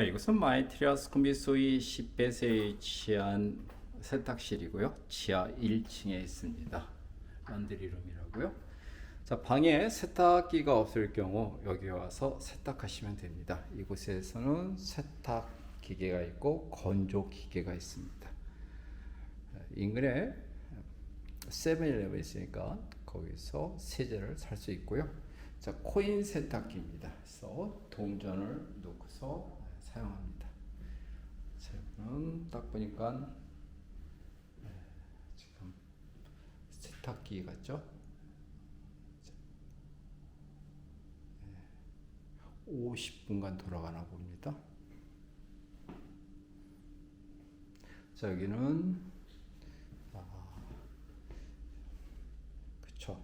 네, 이곳은 마이트리아스 콤비소이 10배세에 위치한 세탁실이고요. 지하 1층에 있습니다. 런드리룸이라고요. 자, 방에 세탁기가 없을 경우 여기 와서 세탁하시면 됩니다. 이곳에서는 세탁 기계가 있고 건조 기계가 있습니다. 인근에 세븐일레븐 있으니까 거기서 세제를 살 수 있고요. 자, 코인 세탁기입니다. 그래서 동전을 놓고서 사용합니다. 자, 이거는 딱 보니까 네, 지금 세탁기 같죠? 자, 네, 50분간 돌아가나 봅니다. 자, 여기는 아, 그쵸.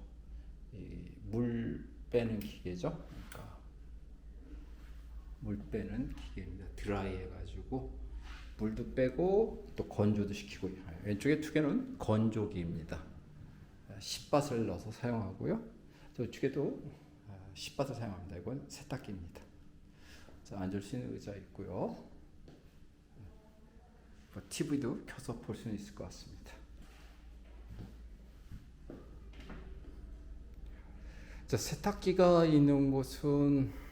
이물 빼는 기계죠. 물 빼는 기계입니다. 드라이 해 가지고 물도 빼고 또 건조도 시키고 왼쪽에 두 개는 건조기입니다. 씻밭을 넣어서 사용하고요. 저쪽에도 씻밭을 사용합니다. 이건 세탁기입니다. 자, 앉을 수 있는 의자 있고요. TV도 켜서 볼 수는 있을 것 같습니다. 자, 세탁기가 있는 곳은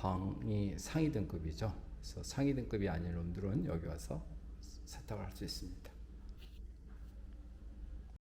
방이 상위 등급이죠. 그래서 상위 등급이 아닌 놈들은 여기 와서 세탁을 할 수 있습니다.